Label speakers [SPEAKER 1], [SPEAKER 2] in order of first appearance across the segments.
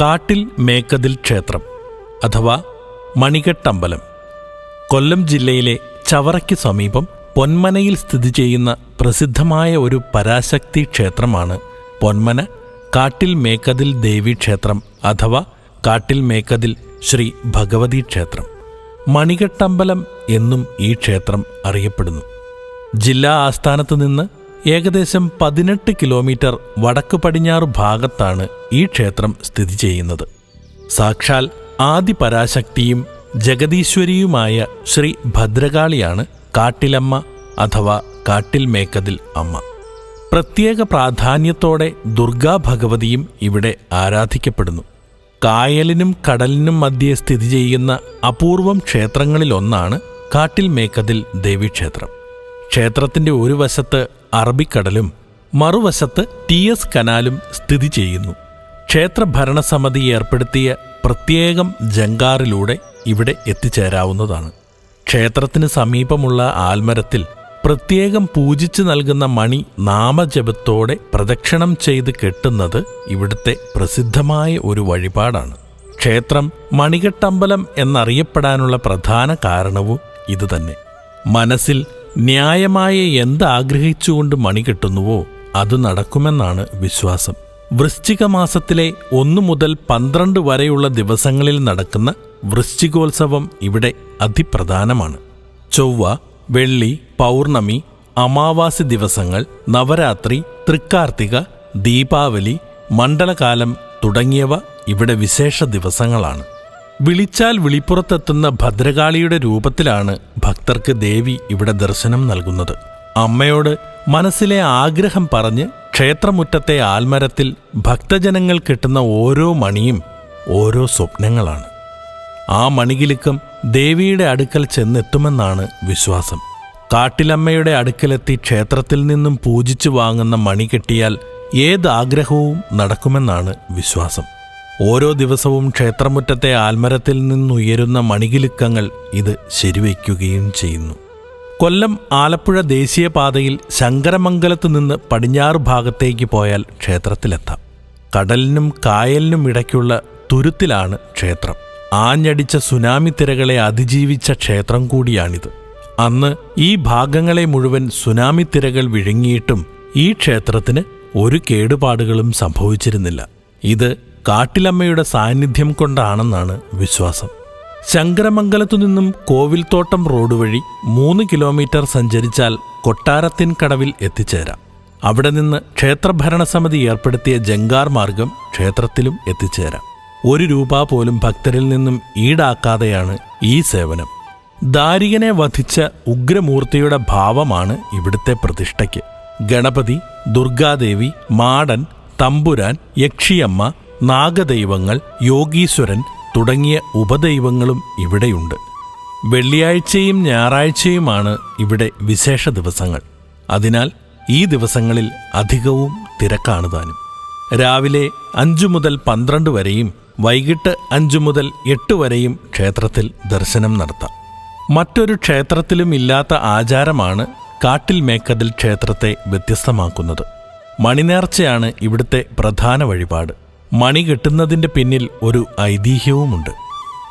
[SPEAKER 1] കാട്ടിൽ മേക്കതിൽ ക്ഷേത്രം അഥവാ മണികെട്ടമ്പലം. കൊല്ലം ജില്ലയിലെ ചവറയ്ക്ക് സമീപം പൊന്മനയിൽ സ്ഥിതി ചെയ്യുന്ന പ്രസിദ്ധമായ ഒരു പരാശക്തി ക്ഷേത്രമാണ് പൊന്മന കാട്ടിൽ മേക്കതിൽ ദേവി ക്ഷേത്രം അഥവാ കാട്ടിൽ മേക്കതിൽ ശ്രീ ഭഗവതി ക്ഷേത്രം. മണികെട്ടമ്പലം എന്നും ഈ ക്ഷേത്രം അറിയപ്പെടുന്നു. ജില്ലാ ആസ്ഥാനത്തു നിന്ന് ഏകദേശം പതിനെട്ട് കിലോമീറ്റർ വടക്ക് പടിഞ്ഞാറ് ഭാഗത്താണ് ഈ ക്ഷേത്രം സ്ഥിതി ചെയ്യുന്നത്. സാക്ഷാൽ ആദി പരാശക്തിയും ജഗദീശ്വരിയുമായ ശ്രീ ഭദ്രകാളിയാണ് കാട്ടിലമ്മ അഥവാ കാട്ടിൽ മേക്കതിൽ അമ്മ. പ്രത്യേക പ്രാധാന്യത്തോടെ ദുർഗാഭഗവതിയും ഇവിടെ ആരാധിക്കപ്പെടുന്നു. കായലിനും കടലിനും മധ്യേ സ്ഥിതി ചെയ്യുന്ന അപൂർവം ക്ഷേത്രങ്ങളിലൊന്നാണ് കാട്ടിൽ മേക്കതിൽ ദേവീക്ഷേത്രം. ക്ഷേത്രത്തിന്റെ ഒരു വശത്ത് അറബിക്കടലും മറുവശത്ത് ടി എസ് കനാലും സ്ഥിതി ചെയ്യുന്നു. ക്ഷേത്ര ഭരണസമിതി ഏർപ്പെടുത്തിയ പ്രത്യേകം ജങ്കാറിലൂടെ ഇവിടെ എത്തിച്ചേരാവുന്നതാണ്. ക്ഷേത്രത്തിന് സമീപമുള്ള ആൽമരത്തിൽ പ്രത്യേകം പൂജിച്ചു നൽകുന്ന മണി നാമജപത്തോടെ പ്രദക്ഷിണം ചെയ്ത് കെട്ടുന്നത് ഇവിടുത്തെ പ്രസിദ്ധമായ ഒരു വഴിപാടാണ്. ക്ഷേത്രം മണികെട്ടമ്പലം എന്നറിയപ്പെടാനുള്ള പ്രധാന കാരണവും ഇതുതന്നെ. മനസ്സിൽ ന്യായമായ എന്താഗ്രഹിച്ചുകൊണ്ട് മണി കെട്ടുന്നുവോ അത് നടക്കുമെന്നാണ് വിശ്വാസം. വൃശ്ചിക മാസത്തിലെ ഒന്നു മുതൽ പന്ത്രണ്ട് വരെയുള്ള ദിവസങ്ങളിൽ നടക്കുന്ന വൃശ്ചികോത്സവം ഇവിടെ അതിപ്രധാനമാണ്. ചൊവ്വ വെള്ളി പൗർണമി അമാവാസി ദിവസങ്ങൾ നവരാത്രി തൃക്കാർത്തിക ദീപാവലി മണ്ഡലകാലം തുടങ്ങിയവ ഇവിടെ വിശേഷ ദിവസങ്ങളാണ്. വിളിച്ചാൽ വിളിപ്പുറത്തെത്തുന്ന ഭദ്രകാളിയുടെ രൂപത്തിലാണ് ഭക്തർക്ക് ദേവി ഇവിടെ ദർശനം നൽകുന്നത്. അമ്മയോട് മനസ്സിലെ ആഗ്രഹം പറഞ്ഞ് ക്ഷേത്രമുറ്റത്തെ ആൽമരത്തിൽ ഭക്തജനങ്ങൾ കിട്ടുന്ന ഓരോ മണിയും ഓരോ സ്വപ്നങ്ങളാണ്. ആ മണികിലുക്കം ദേവിയുടെ അടുക്കൽ ചെന്നെത്തുമെന്നാണ് വിശ്വാസം. കാട്ടിലമ്മയുടെ അടുക്കലെത്തി ക്ഷേത്രത്തിൽ നിന്നും പൂജിച്ചു വാങ്ങുന്ന മണി കെട്ടിയാൽ ഏതാഗ്രഹവും നടക്കുമെന്നാണ് വിശ്വാസം. ഓരോ ദിവസവും ക്ഷേത്രമുറ്റത്തെ ആൽമരത്തിൽ നിന്നുയരുന്ന മണികിലുക്കങ്ങൾ ഇത് ശരിവയ്ക്കുകയും ചെയ്യുന്നു. കൊല്ലം ആലപ്പുഴ ദേശീയപാതയിൽ ശങ്കരമംഗലത്തു നിന്ന് പടിഞ്ഞാറ് ഭാഗത്തേക്ക് പോയാൽ ക്ഷേത്രത്തിലെത്താം. കടലിനും കായലിനും ഇടയ്ക്കുള്ള തുരുത്തിലാണ് ക്ഷേത്രം. ആഞ്ഞടിച്ച സുനാമി തിരകളെ അതിജീവിച്ച ക്ഷേത്രം കൂടിയാണിത്. അന്ന് ഈ ഭാഗങ്ങളെ മുഴുവൻ സുനാമി തിരകൾ വിഴുങ്ങിയിട്ടും ഈ ക്ഷേത്രത്തിന് ഒരു കേടുപാടുകളും സംഭവിച്ചിരുന്നില്ല. ഇത് കാട്ടിലമ്മയുടെ സാന്നിധ്യം കൊണ്ടാണെന്നാണ് വിശ്വാസം. ശങ്കരമംഗലത്തു നിന്നും കോവിൽത്തോട്ടം റോഡ് വഴി മൂന്ന് കിലോമീറ്റർ സഞ്ചരിച്ചാൽ കൊട്ടാരത്തിൻ കടവിൽ എത്തിച്ചേരാം. അവിടെ നിന്ന് ക്ഷേത്രഭരണസമിതി ഏർപ്പെടുത്തിയ ജങ്കാർ മാർഗം ക്ഷേത്രത്തിലും എത്തിച്ചേരാം. ഒരു രൂപ പോലും ഭക്തരിൽ നിന്നും ഈടാക്കാതെയാണ് ഈ സേവനം. ദാരികനെ വധിച്ച ഉഗ്രമൂർത്തിയുടെ ഭാവമാണ് ഇവിടുത്തെ പ്രതിഷ്ഠയ്ക്ക്. ഗണപതി ദുർഗാദേവി മാടൻ തമ്പുരാൻ യക്ഷിയമ്മ നാഗദൈവങ്ങൾ യോഗീശ്വരൻ തുടങ്ങിയ ഉപദൈവങ്ങളും ഇവിടെയുണ്ട്. വെള്ളിയാഴ്ചയും ഞായറാഴ്ചയുമാണ് ഇവിടെ വിശേഷ ദിവസങ്ങൾ. അതിനാൽ ഈ ദിവസങ്ങളിൽ അധികവും തിരക്കാണ് താനും രാവിലെ അഞ്ചു മുതൽ പന്ത്രണ്ട് വരെയും വൈകിട്ട് അഞ്ചു മുതൽ എട്ട് വരെയും ക്ഷേത്രത്തിൽ ദർശനം നടത്താം. മറ്റൊരു ക്ഷേത്രത്തിലും ഇല്ലാത്ത ആചാരമാണ് കാട്ടിൽ മേക്കതിൽ ക്ഷേത്രത്തെ വ്യത്യസ്തമാക്കുന്നത്. മണിനേർച്ചയാണ് ഇവിടുത്തെ പ്രധാന വഴിപാട്. മണി കെട്ടുന്നതിന്റെ പിന്നിൽ ഒരു ഐതിഹ്യവുമുണ്ട്.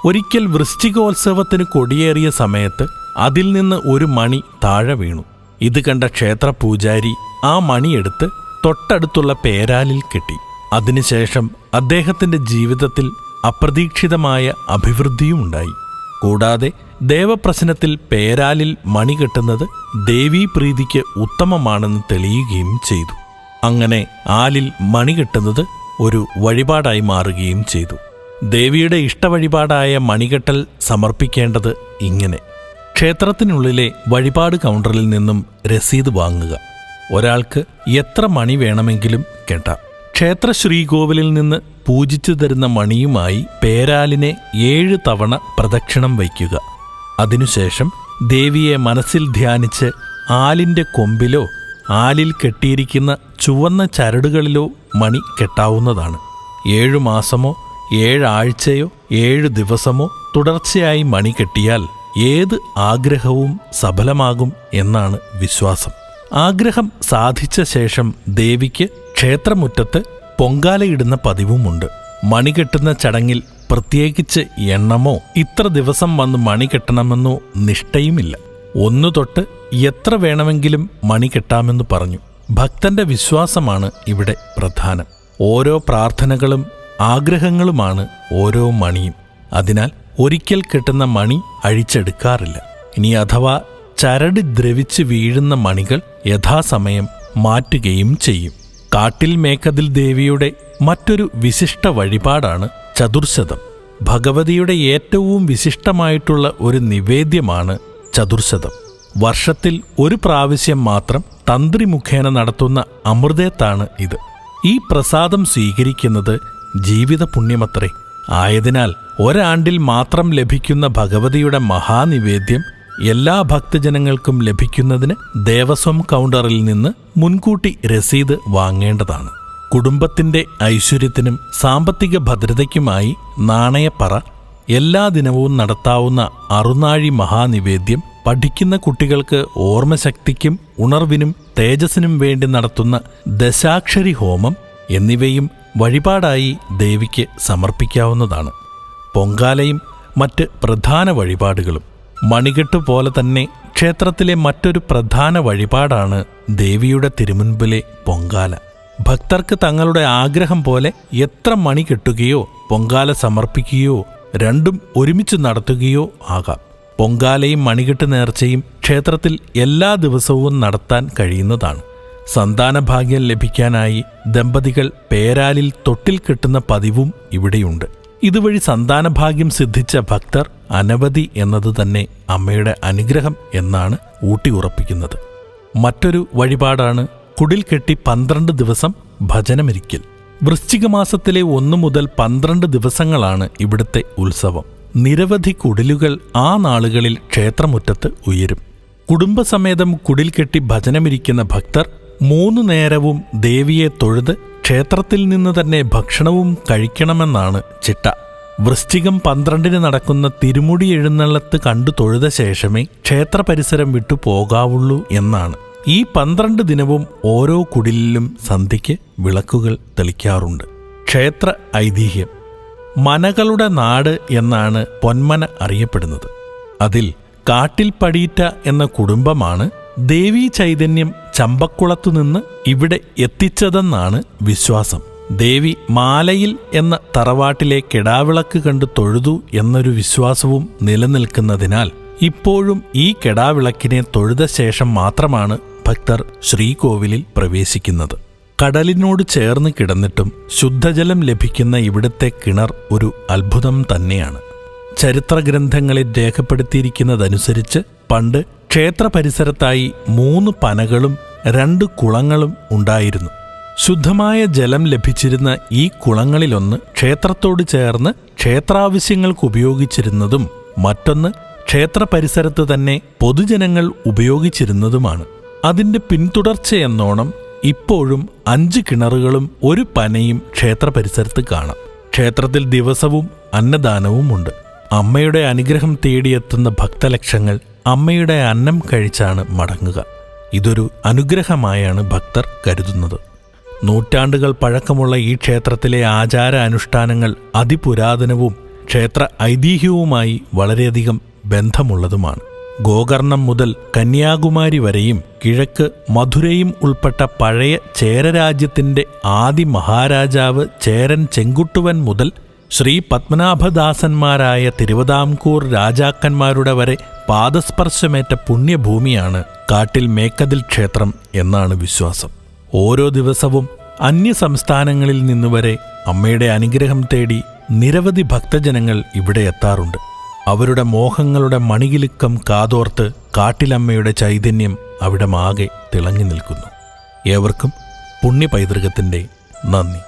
[SPEAKER 1] ഒരിക്കൽ വൃശ്ചികോത്സവത്തിന് കൊടിയേറിയ സമയത്ത് അതിൽ നിന്ന് ഒരു മണി താഴെ വീണു. ഇത് കണ്ട ക്ഷേത്ര പൂജാരി ആ മണിയെടുത്ത് തൊട്ടടുത്തുള്ള പേരാലിൽ കെട്ടി. അതിനുശേഷം അദ്ദേഹത്തിന്റെ ജീവിതത്തിൽ അപ്രതീക്ഷിതമായ അഭിവൃദ്ധിയുമുണ്ടായി കൂടാതെ ദേവപ്രശ്നത്തിൽ പേരാലിൽ മണി കെട്ടുന്നത് ദേവീപ്രീതിക്ക് ഉത്തമമാണെന്ന് തെളിയുകയും ചെയ്തു. അങ്ങനെ ആലിൽ മണി കെട്ടുന്നത് ഒരു വഴിപാടായി മാറുകയും ചെയ്തു. ദേവിയുടെ ഇഷ്ടവഴിപാടായ മണികെട്ടൽ സമർപ്പിക്കേണ്ടത് ഇങ്ങനെ. ക്ഷേത്രത്തിനുള്ളിലെ വഴിപാട് കൗണ്ടറിൽ നിന്നും രസീത് വാങ്ങുക. ഒരാൾക്ക് എത്ര മണി വേണമെങ്കിലും കെട്ടാം. ക്ഷേത്ര ശ്രീകോവിലിൽ നിന്ന് പൂജിച്ചു തരുന്ന മണിയുമായി പേരാലിനെ ഏഴ് തവണ പ്രദക്ഷിണം വയ്ക്കുക. അതിനുശേഷം ദേവിയെ മനസ്സിൽ ധ്യാനിച്ച് ആലിന്റെ കൊമ്പിലോ ആലിൽ കെട്ടിയിരിക്കുന്ന ചുവന്ന ചരടുകളിലോ മണി കെട്ടാവുന്നതാണ്. ഏഴു മാസമോ ഏഴാഴ്ചയോ ഏഴു ദിവസമോ തുടർച്ചയായി മണി കെട്ടിയാൽ ഏത് ആഗ്രഹവും സഫലമാകും എന്നാണ് വിശ്വാസം. ആഗ്രഹം സാധിച്ച ശേഷം ദേവിക്ക് ക്ഷേത്രമുറ്റത്ത് പൊങ്കാലയിടുന്ന പതിവുമുണ്ട്. മണി കെട്ടുന്ന ചടങ്ങിൽ പ്രത്യേകിച്ച് എണ്ണമോ ഇത്ര ദിവസം വന്ന് മണി കെട്ടണമെന്നോ നിഷ്ഠയുമില്ല. ഒന്നു തൊട്ട് എത്ര വേണമെങ്കിലും മണി കെട്ടാമെന്ന് പറഞ്ഞു. ഭക്തന്റെ വിശ്വാസമാണ് ഇവിടെ പ്രധാനം. ഓരോ പ്രാർത്ഥനകളും ആഗ്രഹങ്ങളുമാണ് ഓരോ മണിയും. അതിനാൽ ഒരിക്കൽ കിട്ടുന്ന മണി അഴിച്ചെടുക്കാറില്ല. ഇനി അഥവാ ചരട് ദ്രവിച്ച് വീഴുന്ന മണികൾ യഥാസമയം മാറ്റുകയും ചെയ്യും. കാട്ടിൽ മേക്കതിൽ ദേവിയുടെ മറ്റൊരു വിശിഷ്ട വഴിപാടാണ് ചതുർശതം. ഭഗവതിയുടെ ഏറ്റവും വിശിഷ്ടമായിട്ടുള്ള ഒരു നിവേദ്യമാണ് ചതുർശതം. വർഷത്തിൽ ഒരു പ്രാവശ്യം മാത്രം തന്ത്രി മുഖേന നടത്തുന്ന അമൃതേത്താണ് ഇത്. ഈ പ്രസാദം സ്വീകരിക്കുന്നത് ജീവിത പുണ്യമത്രേ ആയതിനാൽ ഒരാണ്ടിൽ മാത്രം ലഭിക്കുന്ന ഭഗവതിയുടെ മഹാനിവേദ്യം എല്ലാ ഭക്തജനങ്ങൾക്കും ലഭിക്കുന്നതിന് ദേവസ്വം കൗണ്ടറിൽ നിന്ന് മുൻകൂട്ടി രസീത് വാങ്ങേണ്ടതാണ്. കുടുംബത്തിന്റെ ഐശ്വര്യത്തിനും സാമ്പത്തിക ഭദ്രതയ്ക്കുമായി നാണയപ്പറ എല്ലാ ദിനവും നടത്താവുന്ന അറുനാഴി മഹാനിവേദ്യം പഠിക്കുന്ന കുട്ടികൾക്ക് ഓർമ്മശക്തിക്കും ഉണർവിനും തേജസ്സിനും വേണ്ടി നടത്തുന്ന ദശാക്ഷരി ഹോമം എന്നിവയും വഴിപാടായി ദേവിക്ക് സമർപ്പിക്കാവുന്നതാണ്. പൊങ്കാലയും മറ്റ് പ്രധാന വഴിപാടുകളും. മണികെട്ട് പോലെ തന്നെ ക്ഷേത്രത്തിലെ മറ്റൊരു പ്രധാന വഴിപാടാണ് ദേവിയുടെ തിരുമുൻപിലെ പൊങ്കാല. ഭക്തർക്ക് തങ്ങളുടെ ആഗ്രഹം പോലെ എത്ര മണി കെട്ടുകയോ പൊങ്കാല സമർപ്പിക്കുകയോ രണ്ടും ഒരുമിച്ച് നടത്തുകയോ ആകാം. പൊങ്കാലയും മണികെട്ട് നേർച്ചയും ക്ഷേത്രത്തിൽ എല്ലാ ദിവസവും നടത്താൻ കഴിയുന്നതാണ്. സന്താനഭാഗ്യം ലഭിക്കാനായി ദമ്പതികൾ പേരാലിൽ തൊട്ടിൽ കെട്ടുന്ന പതിവും ഇവിടെയുണ്ട്. ഇതുവഴി സന്താനഭാഗ്യം സിദ്ധിച്ച ഭക്തർ അനവധി എന്നത് തന്നെ അമ്മയുടെ അനുഗ്രഹം എന്നാണ് ഊട്ടി ഉറപ്പിക്കുന്നത് മറ്റൊരു വഴിപാടാണ് കുടിൽ കെട്ടി പന്ത്രണ്ട് ദിവസം ഭജനമിരിക്കൽ. വൃശ്ചിക മാസത്തിലെ ഒന്നു മുതൽ പന്ത്രണ്ട് ദിവസങ്ങളാണ് ഇവിടുത്തെ ഉത്സവം. നിരവധി കുടിലുകൾ ആ നാളുകളിൽ ക്ഷേത്രമുറ്റത്ത് ഉയരും. കുടുംബസമേതം കുടിൽ കെട്ടി ഭജനമിരിക്കുന്ന ഭക്തർ മൂന്നു നേരവും ദേവിയെ തൊഴുത് ക്ഷേത്രത്തിൽ നിന്ന് തന്നെ ഭക്ഷണവും കഴിക്കണമെന്നാണ് ചിട്ട. വൃശ്ചികം പന്ത്രണ്ടിന് നടക്കുന്ന തിരുമുടി എഴുന്നള്ളത്ത് കണ്ടു തൊഴുത ശേഷമേ ക്ഷേത്ര പരിസരം വിട്ടു പോകാവുള്ളൂ എന്നാണ്. ഈ പന്ത്രണ്ട് ദിനവും ഓരോ കുടിലിലും സന്ധ്യയ്ക്ക് വിളക്കുകൾ തെളിക്കാറുണ്ട്. ക്ഷേത്ര ഐതിഹ്യം. മനകളുടെ നാട് എന്നാണ് പൊന്മന അറിയപ്പെടുന്നത്. അതിൽ കാട്ടിൽ പടിയിറ്റ എന്ന കുടുംബമാണ് ദേവീ ചൈതന്യം ചമ്പക്കുളത്തുനിന്ന് ഇവിടെ എത്തിച്ചതെന്നാണ് വിശ്വാസം. ദേവി മാലയിൽ എന്ന തറവാട്ടിലെ കെടാവിളക്ക് കണ്ട് തൊഴുതു എന്നൊരു വിശ്വാസവും നിലനിൽക്കുന്നതിനാൽ ഇപ്പോഴും ഈ കെടാവിളക്കിനെ തൊഴുത ശേഷം മാത്രമാണ് ഭക്തർ ശ്രീകോവിലിൽ പ്രവേശിക്കുന്നത്. കടലിനോട് ചേർന്ന് കിടന്നിട്ടും ശുദ്ധജലം ലഭിക്കുന്ന ഇവിടുത്തെ കിണർ ഒരു അത്ഭുതം തന്നെയാണ്. ചരിത്ര ഗ്രന്ഥങ്ങളിൽ രേഖപ്പെടുത്തിയിരിക്കുന്നതനുസരിച്ച് പണ്ട് ക്ഷേത്ര പരിസരത്തായി മൂന്ന് പനകളും രണ്ട് കുളങ്ങളും ഉണ്ടായിരുന്നു. ശുദ്ധമായ ജലം ലഭിച്ചിരുന്ന ഈ കുളങ്ങളിലൊന്ന് ക്ഷേത്രത്തോട് ചേർന്ന് ക്ഷേത്രാവശ്യങ്ങൾക്ക് ഉപയോഗിച്ചിരുന്നതും മറ്റൊന്ന് ക്ഷേത്ര പരിസരത്ത് തന്നെ പൊതുജനങ്ങൾ ഉപയോഗിച്ചിരുന്നതുമാണ്. അതിന്റെ പിന്തുടർച്ചയെന്നോണം ഇപ്പോഴും അഞ്ച് കിണറുകളും ഒരു പനയും ക്ഷേത്ര പരിസരത്ത് കാണാം. ക്ഷേത്രത്തിൽ ദിവസവും അന്നദാനവുമുണ്ട് അമ്മയുടെ അനുഗ്രഹം തേടിയെത്തുന്ന ഭക്തലക്ഷങ്ങൾ അമ്മയുടെ അന്നം കഴിച്ചാണ് മടങ്ങുക. ഇതൊരു അനുഗ്രഹമായാണ് ഭക്തർ കരുതുന്നത്. നൂറ്റാണ്ടുകൾ പഴക്കമുള്ള ഈ ക്ഷേത്രത്തിലെ ആചാര അനുഷ്ഠാനങ്ങൾ അതിപുരാതനവും ക്ഷേത്ര ഐതിഹ്യവുമായി വളരെയധികം ബന്ധമുള്ളതുമാണ്. ഗോകർണം മുതൽ കന്യാകുമാരി വരെയും കിഴക്ക് മധുരയും ഉൾപ്പെട്ട പഴയ ചേരരാജ്യത്തിന്റെ ആദി മഹാരാജാവ് ചേരൻ ചെങ്കുട്ടുവൻ മുതൽ ശ്രീ പത്മനാഭദാസന്മാരായ തിരുവിതാംകൂർ രാജാക്കന്മാരുടെ വരെ പാദസ്പർശമേറ്റ പുണ്യഭൂമിയാണ് കാട്ടിൽ മേക്കതിൽ ക്ഷേത്രം എന്നാണ് വിശ്വാസം. ഓരോ ദിവസവും അന്യ സംസ്ഥാനങ്ങളിൽ നിന്നുവരെ അമ്മയുടെ അനുഗ്രഹം തേടി നിരവധി ഭക്തജനങ്ങൾ ഇവിടെ എത്താറുണ്ട്. അവരുടെ മോഹങ്ങളുടെ മണികിലുക്കം കാതോർത്ത് കാട്ടിലമ്മയുടെ ചൈതന്യം അവിടെ മാകെ തിളങ്ങി നിൽക്കുന്നു. ഏവർക്കും പുണ്യ പൈതൃകത്തിന്റെ നന്ദി.